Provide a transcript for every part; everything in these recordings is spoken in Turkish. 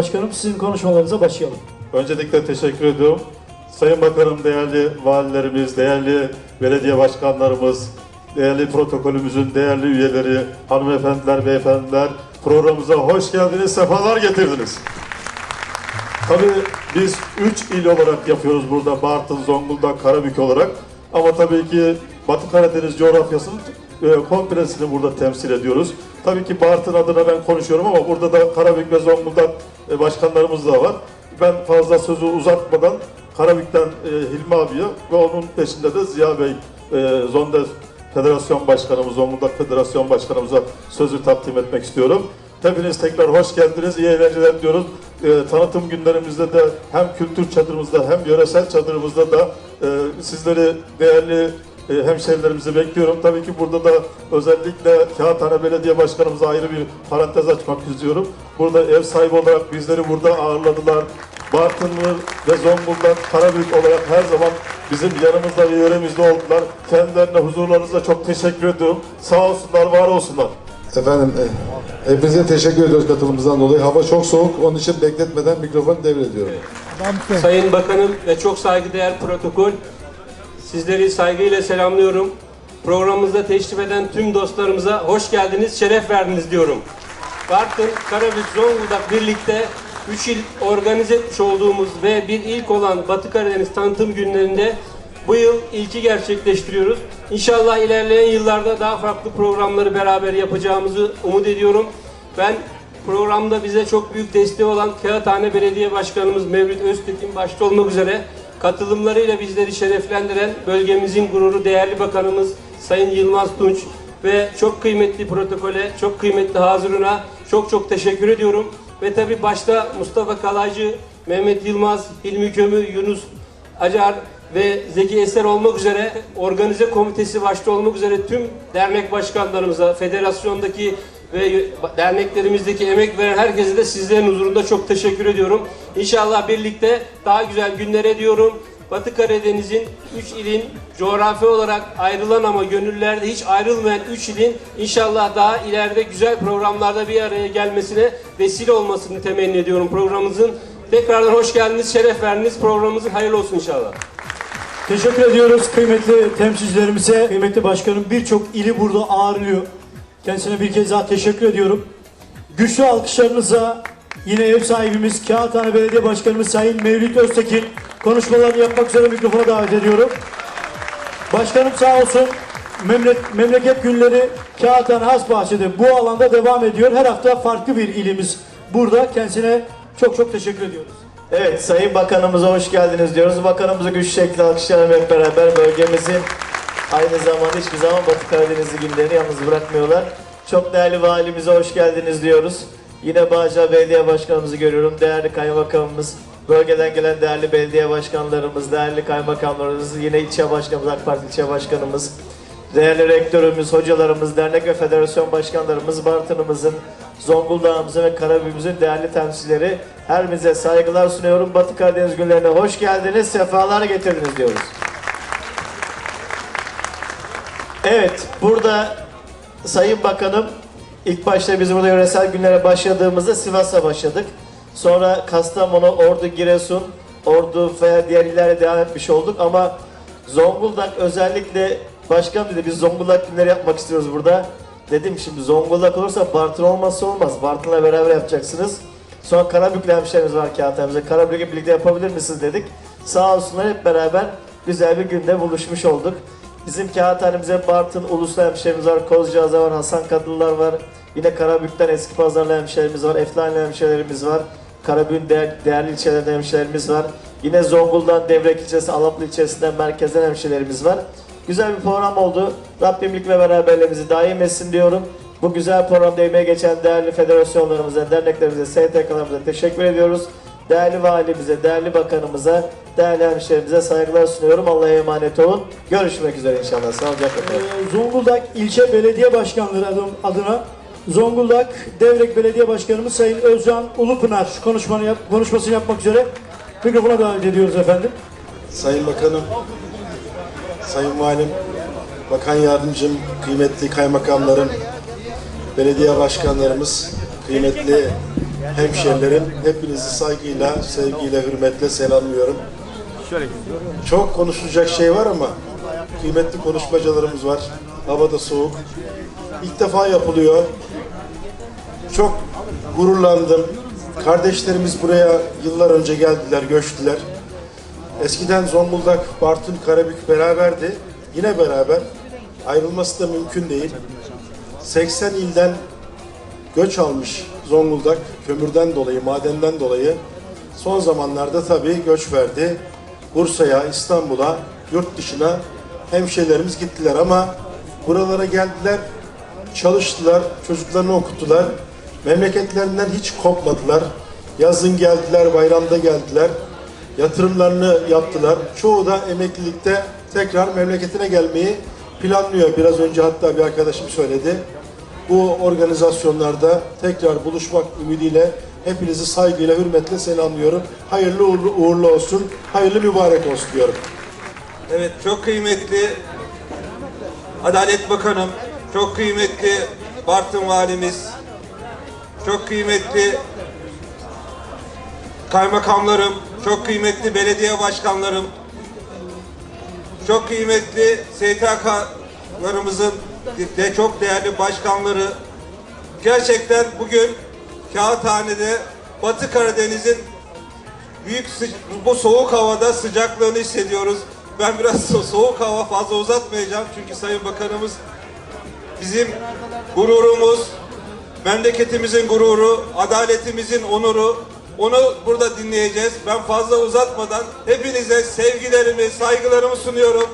Başkanım sizin konuşmalarınıza başlayalım. Öncelikle teşekkür ediyorum. Sayın Bakanım, değerli valilerimiz, değerli belediye başkanlarımız, değerli protokolümüzün değerli üyeleri, hanımefendiler, beyefendiler, programımıza hoş geldiniz, sefalar getirdiniz. Tabii biz üç il olarak yapıyoruz burada, Bartın, Zonguldak, Karabük olarak. Ama tabii ki Batı Karadeniz coğrafyasının e, komplesini burada temsil ediyoruz. Tabii ki Bartın adına ben konuşuyorum ama burada da Karabük ve Zonguldak e, başkanlarımız da var. Ben fazla sözü uzatmadan Karabük'ten e, Hilmi abiye ve onun peşinde de Ziya Bey, e, Zonda Federasyon Başkanımız, Zonguldak Federasyon Başkanımıza sözü takdim etmek istiyorum. Hepiniz tekrar hoş geldiniz, iyi eğlenceler diyoruz. E, tanıtım günlerimizde de hem kültür çadırımızda hem yöresel çadırımızda da e, sizleri değerli e, hemşehrilerimizi bekliyorum. Tabii ki burada da özellikle Kağıthane Belediye Başkanımıza ayrı bir parantez açmak istiyorum. Burada ev sahibi olarak bizleri burada ağırladılar. Bartınlı ve Zonguldak, Karabük olarak her zaman bizim yanımızda ve yöremizde oldular. Kendilerine huzurlarınızla çok teşekkür ediyorum. Sağ olsunlar, var olsunlar. Efendim, e, hepinize teşekkür ediyoruz katılımımızdan dolayı. Hava çok soğuk, onun için bekletmeden mikrofonu devrediyorum. Sayın Bakanım ve çok saygıdeğer protokol, sizleri saygıyla selamlıyorum. Programımızda teşrif eden tüm dostlarımıza hoş geldiniz, şeref verdiniz diyorum. Bartın, Karabük, Zonguldak birlikte 3 il organize etmiş olduğumuz ve bir ilk olan Batı Karadeniz tanıtım günlerinde bu yıl ilki gerçekleştiriyoruz. İnşallah ilerleyen yıllarda daha farklı programları beraber yapacağımızı umut ediyorum. Ben programda bize çok büyük desteği olan Kağıthane Belediye Başkanımız Mevlüt Öztekin başta olmak üzere katılımlarıyla bizleri şereflendiren bölgemizin gururu değerli bakanımız Sayın Yılmaz Tunç ve çok kıymetli protokole, çok kıymetli Hazıruna çok çok teşekkür ediyorum. Ve tabi başta Mustafa Kalaycı, Mehmet Yılmaz, Hilmi Kömür, Yunus Acar ve Zeki Eser olmak üzere organize komitesi başta olmak üzere tüm dernek başkanlarımıza, federasyondaki ve derneklerimizdeki emek veren herkese de sizlerin huzurunda çok teşekkür ediyorum. İnşallah birlikte daha güzel günlere diyorum. Batı Karadeniz'in 3 ilin coğrafi olarak ayrılan ama gönüllerde hiç ayrılmayan 3 ilin inşallah daha ileride güzel programlarda bir araya gelmesine vesile olmasını temenni ediyorum programımızın. Tekrardan hoş geldiniz, şeref verdiniz. Programımızın hayırlı olsun inşallah. Teşekkür ediyoruz kıymetli temsilcilerimize. Kıymetli başkanım birçok ili burada ağırlıyor. Kendisine bir kez daha teşekkür ediyorum. Güçlü alkışlarınıza yine ev sahibimiz Kağıthane Belediye Başkanımız Sayın Mevlüt Öztekin konuşmalarını yapmak üzere mikrofona davet ediyorum. Başkanım sağ olsun memleket, memleket günleri Kağıthane Hasbahçe'de bu alanda devam ediyor. Her hafta farklı bir ilimiz burada. Kendisine çok çok teşekkür ediyoruz. Evet, Sayın Bakanımıza hoş geldiniz diyoruz. Bakanımızı güç şekilde alkışlayalım hep beraber. Bölgemizin aynı zamanda hiçbir zaman Batı Karadenizli günlerini yalnız bırakmıyorlar. Çok değerli valimize hoş geldiniz diyoruz. Yine Bağcılar Belediye Başkanımızı görüyorum. Değerli kaymakamımız, bölgeden gelen değerli belediye başkanlarımız, değerli kaymakamlarımız, yine ilçe başkanımız, AK Parti ilçe başkanımız, değerli rektörümüz, hocalarımız, dernek ve federasyon başkanlarımız, Bartın'ımızın, Zonguldak'ımızın ve Karabük'ümüzün değerli temsilcileri her birinize saygılar sunuyorum. Batı Karadeniz günlerine hoş geldiniz, sefalar getirdiniz diyoruz. Evet, burada Sayın Bakanım ilk başta biz burada yöresel günlere başladığımızda Sivas'a başladık. Sonra Kastamonu, Ordu, Giresun, Ordu ve diğer illere devam etmiş olduk ama Zonguldak özellikle başkan dedi biz Zonguldak günleri yapmak istiyoruz burada. Dedim şimdi Zonguldak olursa Bartın olmazsa olmaz. Bartın'la beraber yapacaksınız. Sonra Karabük'le hemşehrimiz var kağıtlarımızda. Karabük'le birlikte yapabilir misiniz dedik. Sağ olsunlar hep beraber güzel bir günde buluşmuş olduk. Bizim kağıthanemize Bartın Uluslu hemşehrimiz var, Kozcağız'a var, Hasan Kadınlar var. Yine Karabük'ten Eski Pazarlı hemşehrimiz var, Eflani hemşehrimiz var. Karabük'ün değer, değerli ilçelerinde hemşehrimiz var. Yine Zonguldak'ın Devrek ilçesi, Alaplı ilçesinden merkezden hemşehrimiz var. Güzel bir program oldu. Rabbimlik ve beraberliğimizi daim etsin diyorum. Bu güzel programda emeğe geçen değerli federasyonlarımıza, derneklerimize, STK'larımıza teşekkür ediyoruz. Değerli valimize, değerli bakanımıza, değerli hemşehrimize saygılar sunuyorum. Allah'a emanet olun. Görüşmek üzere inşallah. Sağlıcakla kalın. Ee, Zonguldak İlçe Belediye Başkanlığı adım- adına Zonguldak Devrek Belediye Başkanımız Sayın Özcan Ulupınar konuşmanı yap, konuşmasını yapmak üzere mikrofona davet ediyoruz efendim. Sayın Bakanım, Sayın Valim, Bakan Yardımcım, kıymetli kaymakamlarım, belediye başkanlarımız, kıymetli hemşerilerim, hepinizi saygıyla, sevgiyle, hürmetle selamlıyorum. Çok konuşulacak şey var ama kıymetli konuşmacılarımız var. Hava da soğuk. İlk defa yapılıyor. Çok gururlandım. Kardeşlerimiz buraya yıllar önce geldiler, göçtüler. Eskiden Zonguldak, Bartın, Karabük beraberdi. Yine beraber. Ayrılması da mümkün değil. 80 ilden göç almış Zonguldak kömürden dolayı, madenden dolayı. Son zamanlarda tabii göç verdi. Bursa'ya, İstanbul'a, yurt dışına hemşehrilerimiz gittiler ama buralara geldiler, çalıştılar, çocuklarını okuttular. Memleketlerinden hiç kopmadılar. Yazın geldiler, bayramda geldiler. Yatırımlarını yaptılar. Çoğu da emeklilikte tekrar memleketine gelmeyi planlıyor. Biraz önce hatta bir arkadaşım söyledi. Bu organizasyonlarda tekrar buluşmak ümidiyle hepinizi saygıyla, hürmetle selamlıyorum. Hayırlı uğurlu, uğurlu olsun, hayırlı mübarek olsun diyorum. Evet çok kıymetli Adalet Bakanım, çok kıymetli Bartın Valimiz, çok kıymetli kaymakamlarım, çok kıymetli belediye başkanlarım, çok kıymetli STK'larımızın de çok değerli başkanları. Gerçekten bugün Kağıthane'de Batı Karadeniz'in büyük bu soğuk havada sıcaklığını hissediyoruz. Ben biraz so- soğuk hava fazla uzatmayacağım çünkü Sayın Bakanımız bizim gururumuz, memleketimizin gururu, adaletimizin onuru. Onu burada dinleyeceğiz. Ben fazla uzatmadan hepinize sevgilerimi, saygılarımı sunuyorum.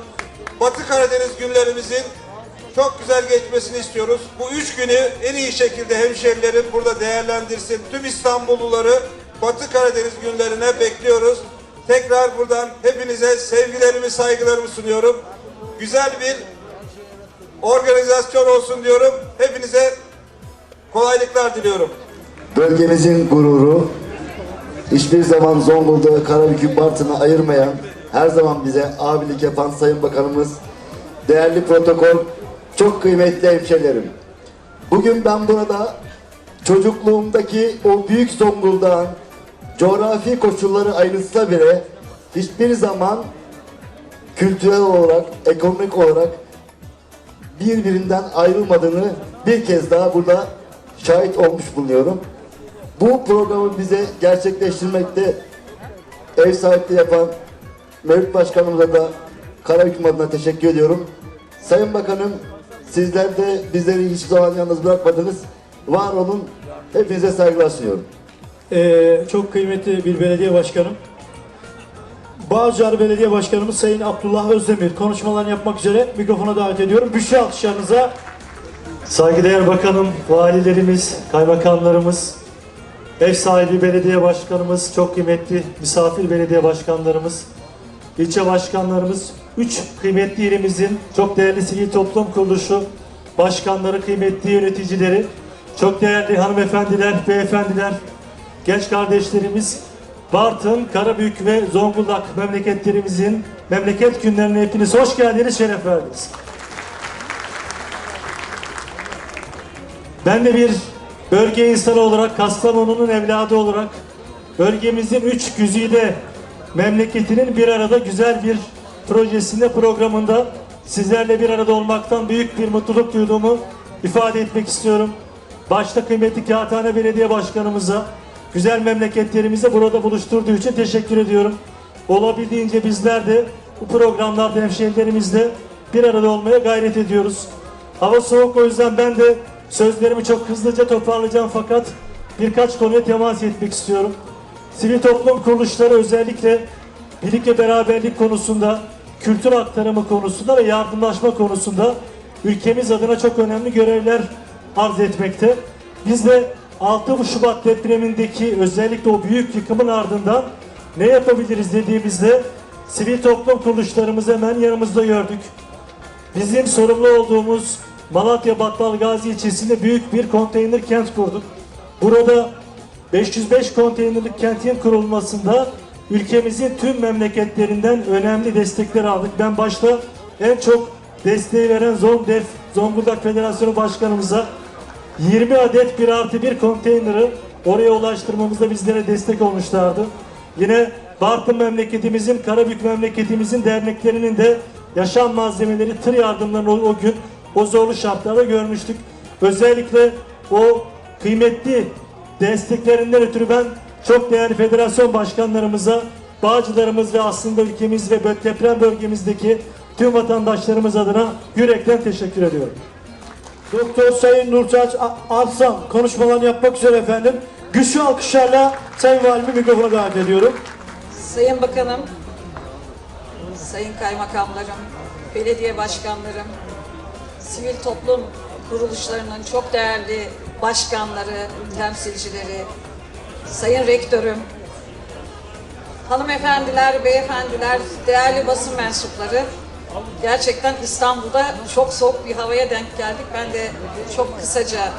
Batı Karadeniz günlerimizin çok güzel geçmesini istiyoruz. Bu üç günü en iyi şekilde hemşerilerim burada değerlendirsin. Tüm İstanbulluları Batı Karadeniz günlerine bekliyoruz. Tekrar buradan hepinize sevgilerimi, saygılarımı sunuyorum. Güzel bir organizasyon olsun diyorum. Hepinize kolaylıklar diliyorum. Bölgemizin gururu, hiçbir zaman Zonguldak'ı, Karabük'ü, Bartın'ı ayırmayan, her zaman bize abilik yapan Sayın Bakanımız, değerli protokol, çok kıymetli hemşerilerim. Bugün ben burada çocukluğumdaki o büyük Zonguldak'ın coğrafi koşulları ayrılsa bile hiçbir zaman kültürel olarak, ekonomik olarak birbirinden ayrılmadığını bir kez daha burada şahit olmuş bulunuyorum. Bu programı bize gerçekleştirmekte ev sahipliği yapan Mevlüt Başkanımıza da Karabük'üm adına teşekkür ediyorum. Sayın Bakanım sizler de bizleri hiçbir zaman yalnız bırakmadınız. Var olun. Hepinize saygılar sunuyorum. Ee, çok kıymetli bir belediye başkanım. Bağcılar Belediye Başkanımız Sayın Abdullah Özdemir konuşmalarını yapmak üzere mikrofona davet ediyorum. Büşra alkışlarınıza Saygıdeğer Bakanım, valilerimiz, kaymakamlarımız, ev sahibi belediye başkanımız, çok kıymetli misafir belediye başkanlarımız, ilçe başkanlarımız, üç kıymetli ilimizin çok değerli sivil toplum kuruluşu başkanları, kıymetli yöneticileri, çok değerli hanımefendiler, beyefendiler, genç kardeşlerimiz, Bartın, Karabük ve Zonguldak memleketlerimizin memleket günlerine hepiniz hoş geldiniz, şeref verdiniz. Ben de bir bölge insanı olarak, Kastamonu'nun evladı olarak bölgemizin üç güzide memleketinin bir arada güzel bir projesinde, programında sizlerle bir arada olmaktan büyük bir mutluluk duyduğumu ifade etmek istiyorum. Başta kıymetli Kağıthane Belediye Başkanımıza, güzel memleketlerimizi burada buluşturduğu için teşekkür ediyorum. Olabildiğince bizler de bu programlarda hemşehrilerimizle bir arada olmaya gayret ediyoruz. Hava soğuk o yüzden ben de sözlerimi çok hızlıca toparlayacağım fakat birkaç konuya temas etmek istiyorum. Sivil toplum kuruluşları özellikle birlik ve beraberlik konusunda, kültür aktarımı konusunda ve yardımlaşma konusunda ülkemiz adına çok önemli görevler arz etmekte. Biz de 6 Şubat depremindeki özellikle o büyük yıkımın ardından ne yapabiliriz dediğimizde sivil toplum kuruluşlarımızı hemen yanımızda gördük. Bizim sorumlu olduğumuz Malatya Battalgazi ilçesinde büyük bir konteyner kent kurduk. Burada 505 konteynerlik kentin kurulmasında ülkemizin tüm memleketlerinden önemli destekler aldık. Ben başta en çok desteği veren ZONDEF, Zonguldak Federasyonu Başkanımıza 20 adet bir artı bir konteyneri oraya ulaştırmamızda bizlere destek olmuşlardı. Yine Bartın memleketimizin, Karabük memleketimizin derneklerinin de yaşam malzemeleri, tır yardımlarını o, o gün o zorlu şartlarda görmüştük. Özellikle o kıymetli desteklerinden ötürü ben çok değerli federasyon başkanlarımıza, bağcılarımız ve aslında ülkemiz ve deprem bölgemizdeki tüm vatandaşlarımız adına yürekten teşekkür ediyorum. Doktor Sayın Nurtaç Arslan konuşmalarını yapmak üzere efendim. Güçlü alkışlarla Sayın Valimi mikrofona davet ediyorum. Sayın Bakanım, Sayın Kaymakamlarım, belediye başkanlarım, sivil toplum kuruluşlarının çok değerli başkanları, temsilcileri, Sayın Rektörüm, hanımefendiler, beyefendiler, değerli basın mensupları, gerçekten İstanbul'da çok soğuk bir havaya denk geldik. Ben de çok kısaca e,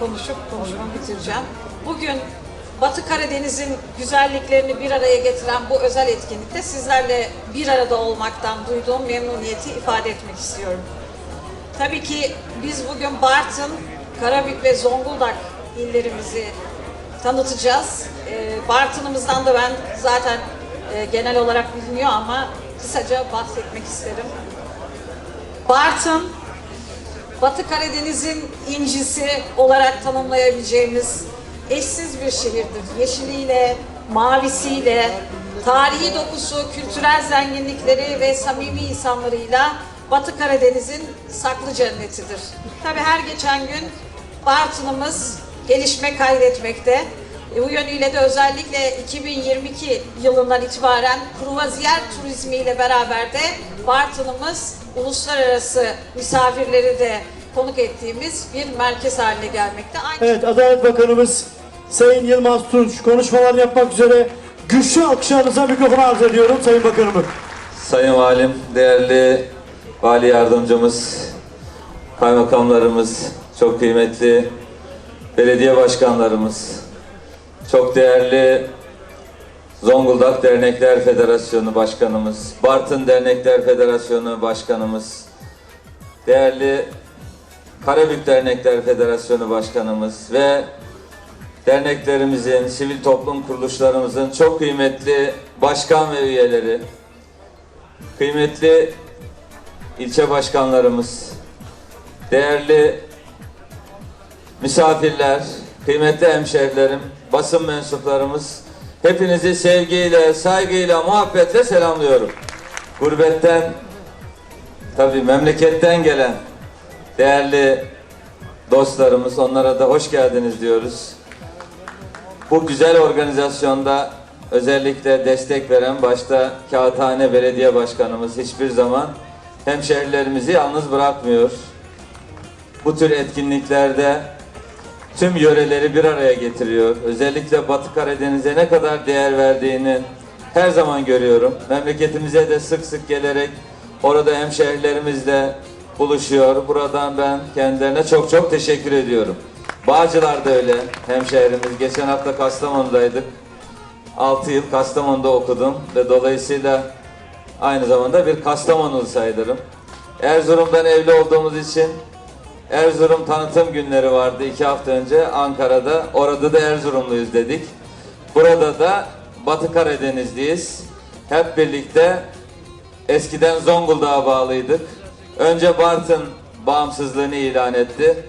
konuşup konuşmamı bitireceğim. Bugün Batı Karadeniz'in güzelliklerini bir araya getiren bu özel etkinlikte sizlerle bir arada olmaktan duyduğum memnuniyeti ifade etmek istiyorum. Tabii ki biz bugün Bartın, Karabük ve Zonguldak illerimizi tanıtacağız. Ee, Bartın'ımızdan da ben zaten e, genel olarak biliniyor ama kısaca bahsetmek isterim. Bartın, Batı Karadeniz'in incisi olarak tanımlayabileceğimiz eşsiz bir şehirdir. Yeşiliyle, mavisiyle, tarihi dokusu, kültürel zenginlikleri ve samimi insanlarıyla Batı Karadeniz'in saklı cennetidir. Tabi her geçen gün Bartın'ımız gelişme kaydetmekte. E, bu yönüyle de özellikle 2022 yılından itibaren kruvaziyer turizmiyle beraber de Bartın'ımız uluslararası misafirleri de konuk ettiğimiz bir merkez haline gelmekte. Aynı Evet Adalet Bakanımız Sayın Yılmaz Tunç konuşmalarını yapmak üzere güçlü alkışlarınıza mikrofonu arz ediyorum Sayın Bakanımın. Sayın Valim, değerli Vali Yardımcımız, kaymakamlarımız, çok kıymetli belediye başkanlarımız, çok değerli Zonguldak Dernekler Federasyonu Başkanımız, Bartın Dernekler Federasyonu Başkanımız, değerli Karabük Dernekler Federasyonu Başkanımız ve derneklerimizin, sivil toplum kuruluşlarımızın çok kıymetli başkan ve üyeleri, kıymetli ilçe başkanlarımız, değerli misafirler, kıymetli hemşehrilerim, basın mensuplarımız, hepinizi sevgiyle, saygıyla, muhabbetle selamlıyorum. Gurbetten, tabii memleketten gelen değerli dostlarımız, onlara da hoş geldiniz diyoruz. Bu güzel organizasyonda özellikle destek veren başta Kağıthane Belediye Başkanımız hiçbir zaman hemşehrilerimizi yalnız bırakmıyor. Bu tür etkinliklerde tüm yöreleri bir araya getiriyor. Özellikle Batı Karadeniz'e ne kadar değer verdiğini her zaman görüyorum. Memleketimize de sık sık gelerek orada hemşehrilerimizle buluşuyor. Buradan ben kendilerine çok çok teşekkür ediyorum. Bağcılar da öyle hemşehrimiz. Geçen hafta Kastamonu'daydık. 6 yıl Kastamonu'da okudum ve dolayısıyla aynı zamanda bir Kastamonulu sayılırım. Erzurum'dan evli olduğumuz için Erzurum tanıtım günleri vardı iki hafta önce Ankara'da. Orada da Erzurumluyuz dedik. Burada da Batı Karadenizliyiz. Hep birlikte eskiden Zonguldak'a bağlıydık. Önce Bartın bağımsızlığını ilan etti.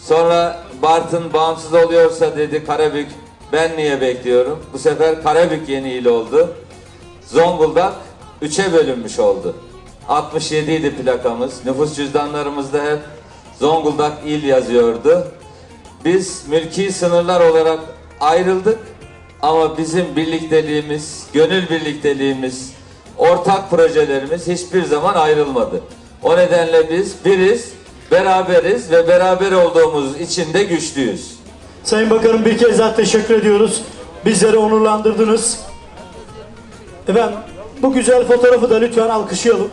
Sonra Bartın bağımsız oluyorsa dedi Karabük ben niye bekliyorum? Bu sefer Karabük yeni il oldu. Zonguldak üçe bölünmüş oldu. 67 idi plakamız. Nüfus cüzdanlarımızda hep Zonguldak il yazıyordu. Biz mülki sınırlar olarak ayrıldık ama bizim birlikteliğimiz, gönül birlikteliğimiz, ortak projelerimiz hiçbir zaman ayrılmadı. O nedenle biz biriz, beraberiz ve beraber olduğumuz için de güçlüyüz. Sayın Bakanım bir kez daha teşekkür ediyoruz. Bizleri onurlandırdınız. Efendim bu güzel fotoğrafı da lütfen alkışlayalım.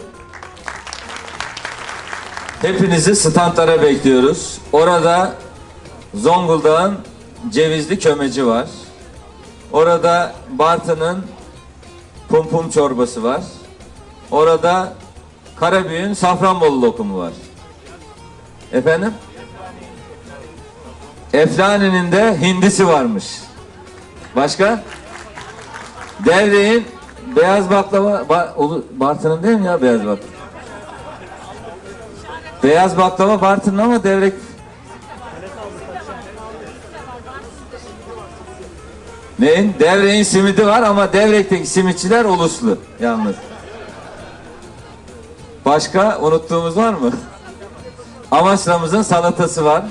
Hepinizi standlara bekliyoruz. Orada Zonguldak'ın cevizli kömeci var. Orada Bartın'ın pum pum çorbası var. Orada Karabük'ün Safranbolu lokumu var. Efendim? Eflani'nin de hindisi varmış. Başka? Devreğin beyaz baklava ba, Bartın'ın değil mi ya beyaz baklava? Beyaz baklava Bartın'ın ama devrek Neyin? Devreğin simidi var ama devrekteki simitçiler uluslu yalnız. Başka unuttuğumuz var mı? Amaçlamızın salatası var.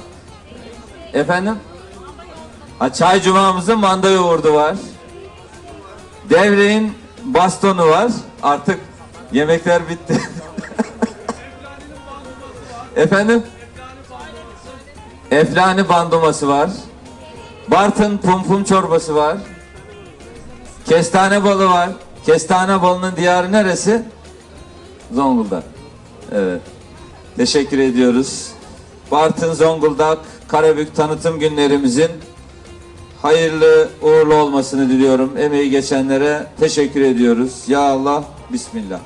Efendim? Ha, çay cumamızın manda yoğurdu var. Devreğin bastonu var. Artık yemekler bitti. Efendim? Eflani bandoması var. Bartın pum pum çorbası var. Kestane balı var. Kestane balının diyarı neresi? Zonguldak. Evet. Teşekkür ediyoruz. Bartın Zonguldak Karabük tanıtım günlerimizin hayırlı uğurlu olmasını diliyorum. Emeği geçenlere teşekkür ediyoruz. Ya Allah, Bismillah.